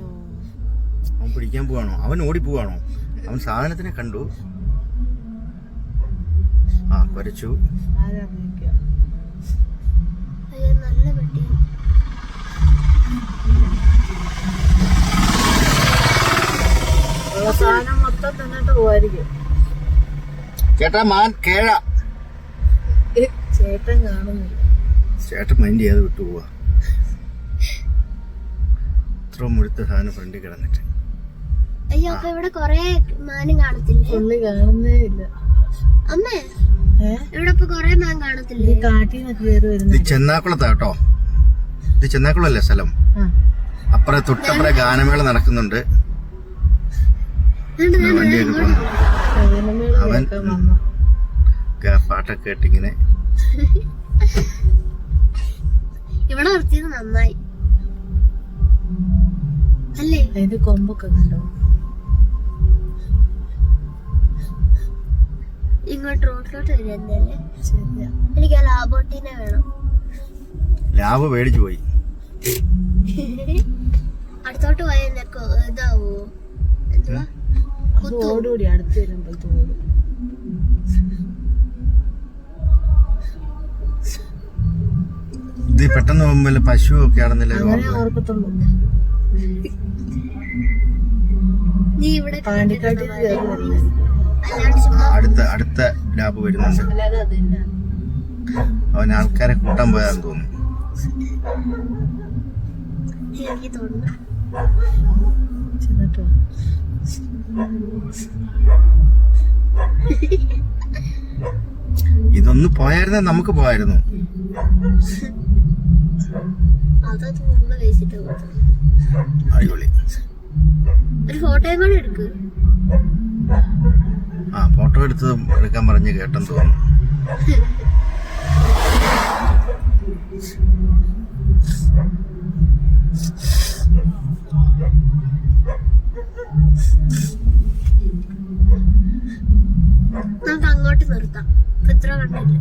അവൻ പിടിക്കാൻ പോവാണോ? അവൻ ഓടി പോവാണോ? അവൻ സാധനത്തിനെ കണ്ടു. ആ കുരച്ചു. സാധനം മൊത്തം തിന്നിട്ട് പോവായിരിക്കും. ചേട്ടാ മാൻ കേഴ. ഏ, ചേട്ടൻ കാണുന്നില്ല. ചേട്ടൻ മൈൻഡ് ചെയ്യാതെ വിട്ടു പോവാ ഇത്ര മുഴുത്ത സാധനം ഫ്രണ്ടിൽ കിടന്നിട്ട്. അയ്യോ അപ്പൊ ഇവിടെ കൊറേ മാനും കാണത്തില്ലേ? പുള്ളി കാണുന്നേ ഇല്ല. അമ്മേ ഇവിടെ ഇപ്പൊ കൊറേ മാൻ ഈ കാണത്തില്ലേ കാട്ടിൽ നിന്നൊക്കെ വരുന്നത് ഇത് വരുന്ന ചെന്നാക്കുളത്താ കേട്ടോ. ഇത് ചെന്നാക്കുളല്ലേ സ്ഥലം? അപ്പുറേ ഗാനമേള നടക്കുന്നുണ്ട്. വണ്ടിയൊക്കെ പോകുന്നു അവൻ- പാട്ടൊക്കെ കേട്ടിങ്ങനെ. ഇവിടെ നിർത്തിയത് നന്നായി. അതിന്റെ കൊമ്പൊക്കെ കണ്ടോ? ഇങ്ങോട്ട് റോഡിലോട്ട് വരുന്നല്ലേ എനിക്ക് ആ ലാബോട്ടിനെ വേണം. ലാബ് മേടിച്ചു പോയി. അടുത്തോട്ട് പോയ ഇതാവോ? ഓടുകൂടി അടുത്ത് വരുമ്പോൾ തോടും. ഇത് പെട്ടെന്ന് പോകുമ്പോൾ പശു ഒക്കെ ആണെന്നല്ലേ ഓർക്കത്തുള്ളൂ. നീ ഇവിടെ പാണ്ടിക്കാട്ടിൽ അടുത്ത അടുത്ത ലാബ് വരുന്നുണ്ട്. അവന് അവൻ ആൾക്കാരെ കൂട്ടാൻ പോയാന്ന് തോന്നുന്നു. എനിക്ക് തോന്നുന്നു. ഇതൊന്ന് പോയായിരുന്ന നമുക്ക് പോയായിരുന്നു. അടിപൊളി. ഒരു ഫോട്ടോയും കൂടെ എടുക്ക്. ആ ഫോട്ടോ എടുത്ത് എടുക്കാൻ പറഞ്ഞ് കേട്ടെന്ന് തോന്നുന്നു. നമുക്ക് അങ്ങോട്ട് നിർത്താം. ഇത്ര കണ്ടില്ല?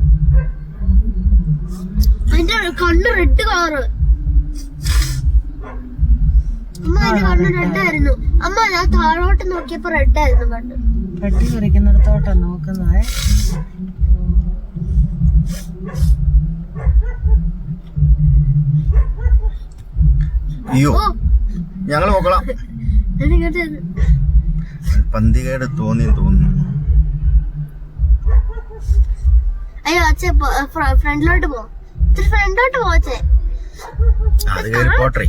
അതിന്റെ കണ്ണ് റെഡ് കളറ് അമ്മ അതിന്റെ കണ്ണ് റെഡ് ആയിരുന്നു അമ്മ ഞാൻ താഴോട്ട് നോക്കിയപ്പോ റെഡ് ആയിരുന്നു കണ്ണ് പട്ടി പറിക്കുന്നിടത്തോട്ടാ നോക്കുന്നത്. അയ്യോ ഞങ്ങൾ നോക്കണം. പന്തികേട് തോന്നി തോന്നുന്നു. അയ്യോ അച്ഛ ഫ്രണ്ടിലോട്ട് പോ. ഫ്രണ്ടിലോട്ട് പോച്ചേ അത് കയറി പോട്ടെ.